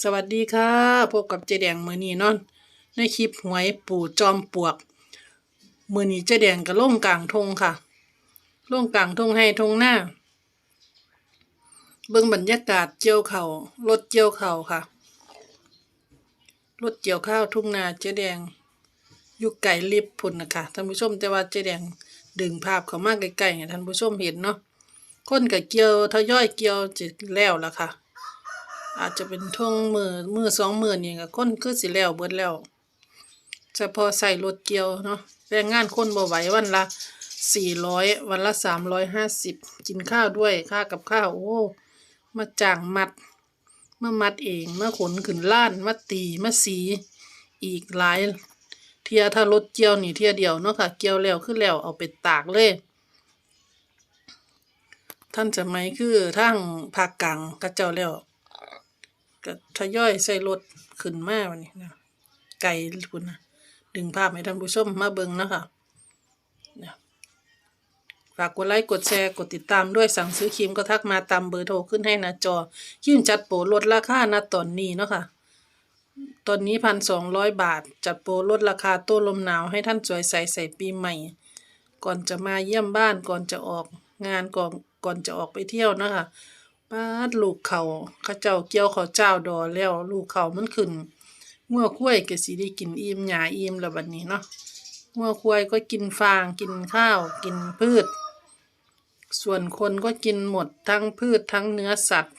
สวัสดีค่ะพบกับเจแดงมือนี้เนในคลิปหวยปู่จอมปลวก มือนีเจแดงก็ล่งกลางทงค่ะล่งกลางทงให้ทงหน้า เบิ่งบรรยากาศเจียวเขารถเจียวเข่าค่ะรถเจียวข้าวทุ่งนาเจแดงอยู่ไก่ลิบพุ่นนะคะท่านผู้ชมแต่ว่าเจแดงดึงภาพเขามากใกล้ๆท่านผู้ชมเห็นเนาะคนกับเกี่ยวทยอยเกี่ยวจะแล้วละค่ะ อาจจะเป็นท่งมือมือสองมือนี่ก็คนคือสิแล้วเบิดแล้วเฉพาะใส่รถเกียวเนาะแรงงานคนบ่ไหววันละสี่ร้อยวันละสามร้อยห้าสิบกินข้าวด้วยค่ากับข้าวโอ้มาจ้างมัดมามัดเองมาขนขึ้นล้านมาตีมาสีอีกหลาย เทียถ้ารถเกียวนี่เทียเดียวเนาะค่ะเกียวแล้วคือแล้วเอาไปตากเลยท่านจะไหมคือทางภาคกลางกระเจ้าแล้ว ก็ทยอยใส่รถขึ้นมาวันนี้นะไก่คุณนะดึงภาพให้ท่านผู้ชมมาเบิ่งนะคะฝากกดไลค์กดแชร์กดติดตามด้วยสั่งซื้อครีมก็ทักมาตามเบอร์โทรขึ้นให้หน้าจอยื่นจัดโปรลดราคาณตอนนี้เนาะค่ะตอนนี้พันสองร้อยบาท จัดโปรลดราคาโต้ลมหนาวให้ท่านสวยใสใส่ปีใหม่ ก่อนจะมาเยี่ยมบ้านก่อนจะออกงานก่อนก่อนจะออกไปเที่ยวนะคะ ป้าดลูกเขาข้าเจ้าเกี่ยวเขาเจ้าดอแล้ว ลูกเขามันขึ้นงัวคุ้ยก็สิได้กินอิ่มหยาอิ่มแล้วบัดนี้เนาะงัวคุ้ยก็กินฟางกินข้าว กินพืช ส่วนคนก็กินหมดทั้งพืชทั้งเนื้อสัตว์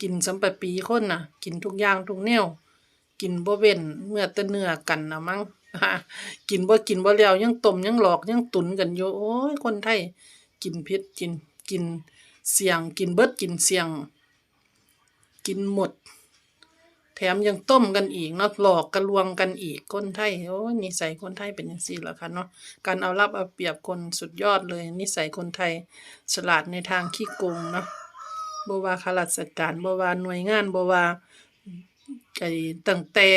กินสัมปปีคนน่ะ กินทุกอย่างทุกแนวกินบ่เว้นเมื่อต่เนื้อกันนะมั้งกินบ่กินบ่แล้วยังต้มยังหลอกยังตุนกันอยู่โอ้ยคนไทย กินเผ็ดกินกิน เสี่ยงกินเบิดกินเสี่ยง กินหมด แถมยังต้มกันอีกเนาะหลอกกันลวงกันอีกคนไทยโอ้นิสัยคนไทยเป็นอย่างซี่แหละค่ะเนาะการเอารับเอาเปรียบคนสุดยอดเลย นิสัยคนไทยฉลาดในทางขี้โกงเนาะบว่าข้าราชการบว่าหน่วยงานบว่าไอ้ตั้งแต่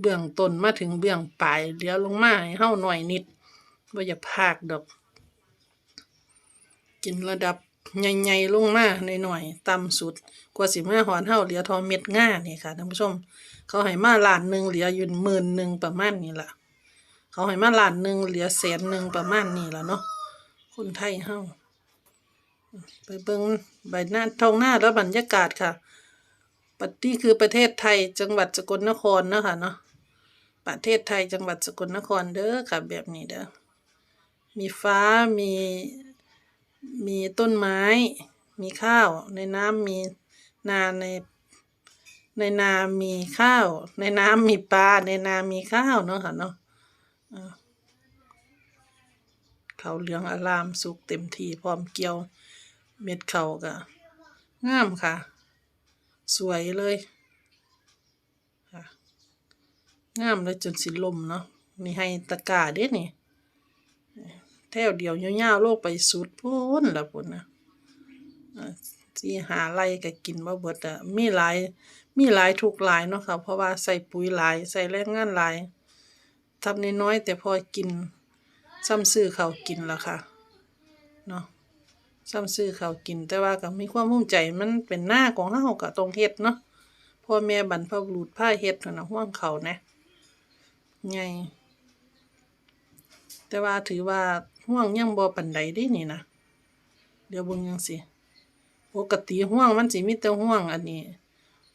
เบื้องต้นมาถึงเบื้องปลายเลี้ยวลงมาให้เฮาหน่อยนิดบ่อย่าพากดอก กินระดับ ใหญ่ๆลงมาหน่อยๆต่ำสุด กว่าสิมาหอนเฮาเหลือทอเม็ดง่านี่ค่ะท่านผู้ชม เขาให้มาล้านหนึ่งเหลืออยู่หมื่นหนึ่งประมาณนี้ล่ะ เขาให้มาล้านหนึ่งเหลือแสนหนึ่งประมาณนี้ล่ะเนาะคนไทยเฮาไปเบิ่งใบหน้าท้องหน้าแล้วบรรยากาศค่ะปนี่คือประเทศไทยจังหวัดสกลนครเนาะค่ะเนาะประเทศไทยจังหวัดสกลนครเด้อค่ะ แบบนี้เด้อมีฟ้ามี มีต้นไม้ มีข้าว ในน้ำมีนาใน ในนามีข้าว ในน้ำมีปลา ในนามีข้าวเนาะค่ะเนาะอ่าเขาวเหลืองอารามสุกเต็มที่พร้อมเกี่ยว เม็ดเขาวก็งามค่ะ สวยเลยค่ะงามเลยจนสิลมเนาะนี่ให้ตะกาเด้นี่ แถวเดียวยาวๆโลกไปสุดพูนละพุ่นนะอ่หาไรก็กินบ่เบิดอะมีหลายมีหลายทุกหลายเนาะค่ะเพราะว่าใส่ปุ๋ยหลายใส่แรงงานหลายทำน้อยๆแต่พอกินซ้ำซื้อเขากินละค่ะเนาะซ้ำซื้อเขากิน แต่ว่าก็มีความภูมิใจมันเป็นหน้าของเฮาก็ต้องเฮ็ดเนาะพ่อแม่บรรพบุรุษพาเฮ็ดนะห่วงเขานะไง แต่ว่าถือว่าห่วงยังบ่ปานใดเด้นี่นะเดี๋ยวเบิ่งจังซี่ปกติห่วงมันสิมีแต่ห่วงอันนี้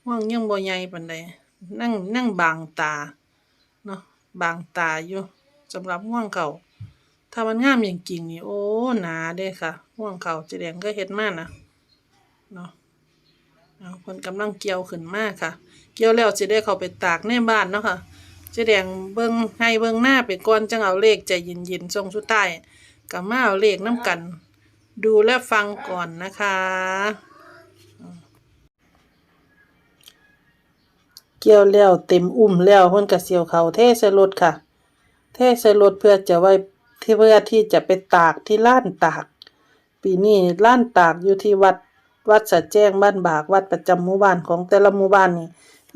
ห่วงยังบ่ใหญ่ปานใดนั่งนั่งบางตาเนาะบางตาอยู่สำหรับห่วงเขาถ้ามันงามอย่างจริงนี่โอ้หนาเด้ค่ะห่วงเขาเจแดงก็เฮ็ดมากนะเนาะเอาเพิ่นกำลังเกี่ยวขึ้นมากค่ะ เกี่ยวแล้วสิได้เขาไปตากในบ้านเนาะค่ะ เจ๊แดงเบิ่งให้เบิ่งหน้าไปก่อนจังเอาเลขใจเย็นๆทรงสุดท้ายกับมาเอาเลขน้ำกัน ดูและฟังก่อนนะคะ เกี่ยวแล้วเต็มอุ้มแล้วเพิ่นก็เสียวเขาเทใส่รถค่ะ เทใส่รถเพื่อจะไว้ที่เพื่อที่จะไปตากที่ล้านตาก ปีนี้ล้านตากอยู่ที่วัดวัดสะแจ้งบ้านบากวัดประจำหมู่บ้านของแต่ละหมู่บ้านนี่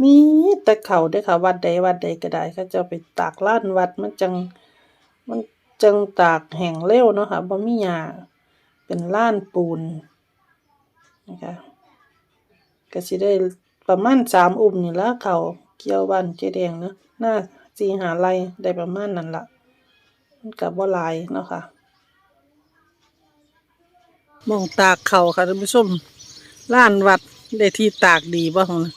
มีแต่เขาเด้อค่ะ วัดใดวัดใดก็ได้เขาจะไปตากล้านวัดมันจังมันจังตากแห้งเร็วเนาะค่ะบ่มีหญ้าเป็นล้านปูนนะคะก็สิได้ไปประมาณสามอุ้มนี่ละเขาเกี่ยวบ้านเจแดงเนาะหน้าสีหาไรได้ประมาณนั้นละมันกับว่ลายเนาะค่ะมองตากเขาค่ะท่านผู้ชมล้านวัดได้ที่ตากดีบ้างนะ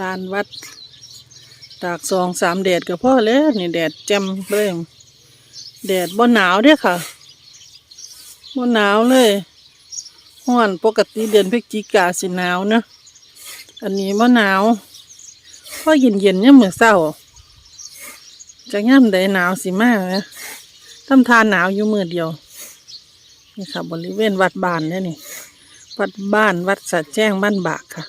ลานวัด ตากสองสามแดดก็พอแล้วนี่แดดแจ่มเลยแดดบ่หนาวเด้อค่ะบ่หนาวเลยห้อนปกติเดือนพฤศจิกาสิหนาวเนะอันนี้บ่หนาวพ่อเย็นเย็นๆเนี่ยามมื้อเช้าจะย่ำใดหนาวสิมากนะทำทานหนาวอยู่มือเดียวนี่ค่ะบริเวณวัดบ้านเนี่ยนี่ วัดบ้านวัดสัดแจ้งบ้านบากค่ะ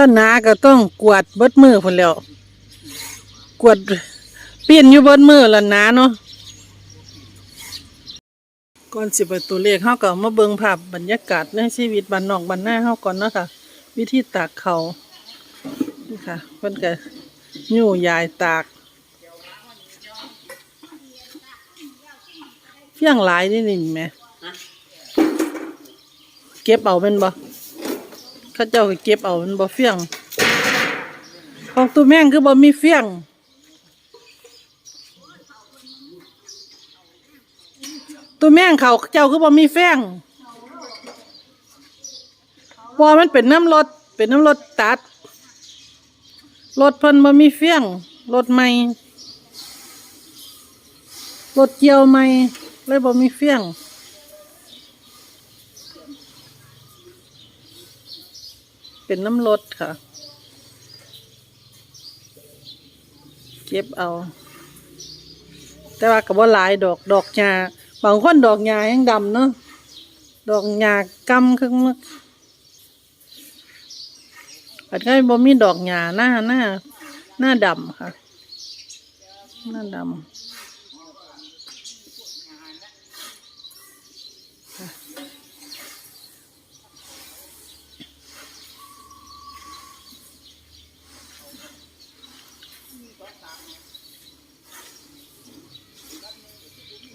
ถ้าหนาก็ต้องกวาดเบิดมือคนแล้วกวาดเปลี่ยนอยู่เบิดมือละหนาเนาะก่อนสิไปตัวเลขเฮาก็มาเบิงภาพบรรยากาศในชีวิตบ้านนอกบ้านนาเฮาก่อนเนาะค่ะ วิธีตากเขานี่ค่ะเพิ่นก็ยู่ยายตากเฟี้ยงหลายนี่นี่แหม่เก็บเอาเป็นบ่ เขาเจ้าก็เก็บเอามันบ่เฟี้ยง ของตัวแม่งคือบ่มีเฟี้ยง ตัวแม่งเขาเจ้าคือบ่มีแฟ้งพอมันเป็นน้ำรถเป็นน้ำรถตัดรถเพิ่นบ่มีเฟี้ยงรถใหม่รถเกี่ยวใหม่เลยบ่มีเฟี้ยง เป็นน้ำรถค่ะ เก็บเอา แต่ว่าก็บ่หลายดอกดอกหญ้าบางคนดอกหญ้ายังดำเนาะดอกหญ้ากำครึ่งมึกอันก็บ่มีดอกหญ้าหน้าหน้าหน้าดำค่ะ หน้าดำ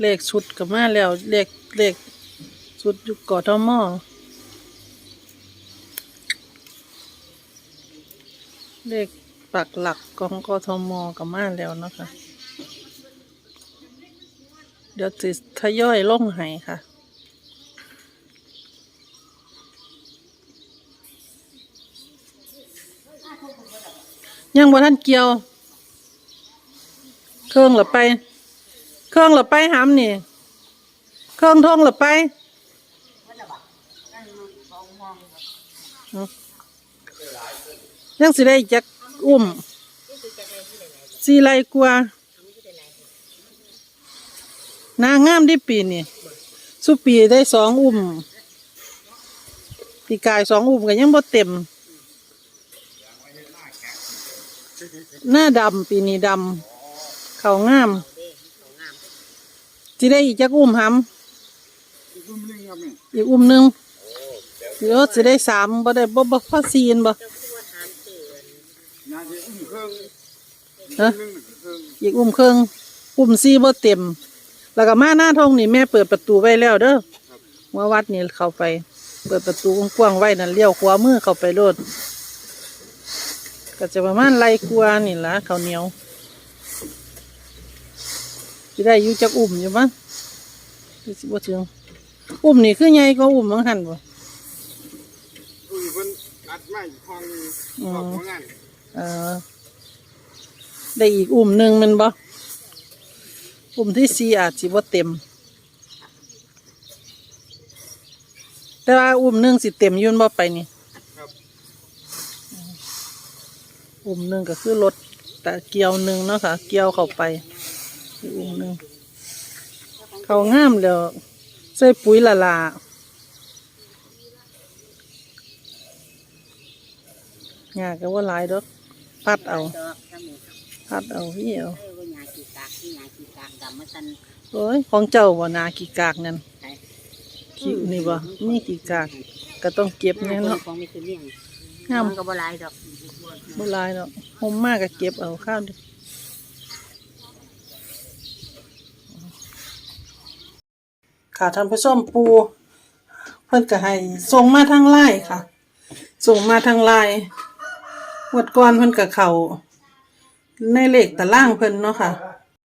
เลขชุดก็มาแล้ว เลขเลขชุดอยู่กอทมอเลขปักหลักของกทมก็มาแล้วนะคะ เดี๋ยวจะทยอยลงให้ค่ะยังบ่ท่านเกี่ยว เครื่องหรือไป เครื่องหรือไปหามนี่ เครื่องทงหรือไปยังสิได้จักอุ้มสีไรกว่า นางงามได้ปีนี่สุปีได้สองอุ้มปีกายสองอุ้มก็ยังบ่เต็ม หน้าดำปีนี้ดำเขางาม สิได้อีกจักอุ้มหำอีกอุ้มหนึ่งเดี๋ยวสิได้สามบ่ได้บ่บ่พอสี่อันบ่นาจะอุ้มเครื่องฮะนึ่งเครื่องอีกอุ้มเครื่องอุ้มสี่บ่เต็ม แล้วก็มาหน้าทงนี่แม่เปิดประตูไว้แล้วเด้อว่าวัดนี่เข้าไป เปิดประตูกว้างๆไว้นั่นเลี้ยวขวามือเข้าไปโลดก็จะประมาณไรกลัวานี่ล่ะข้าวเหนียว สิได้อยู่จักอุ้มอยู่มั้งสิบ่ถึงอุ้มนี่คือใหญ่ก็อุ้มมั้งหันบ่อุ้ยเพิ่นอัดไม้ห้องขอบของงานเออได้อีกอุ้มหนึ่งแมันบ่อุ้มที่สี่อาจสิบ่เต็ม แต่ว่าอุ้มหนึ่งสิเต็มอยุ่นบ่ไปนี่ครับอุ้มหนึ่งก็คือรถแต่เกี่ยวหนึ่งเนาะค่ะ เกี่ยวเข้าไปอีกอุ้มหนึ่ง เขางามแล้วใส่ปุ๋ยละลาหญ้าก็ว่าหลายดอกพัดเอาดอกถ้าหมูพัดเอาพี่เอาเอ้ยว่ายากีกากที่ยากีกากดำมาสันโอ้ยของเจ้าบ่นากี่กากนั่นใช่ขี้นี่บ่มีกี่กากก็ต้องเก็บแน่เนาะของมีคือเลี้ยงงามมันก็บ่หลายดอกบ่หลายดอกห่มมากก็เก็บเอาข้าวดิ ค่ะท่านผู้ชมปู เพิ่นก็ให้ส่งมาทางไลน์ค่ะ ส่งมาทางไลน์วดก่อนเพิ่นก็เขาในเลขตารางเพิ่นเนาะค่ะ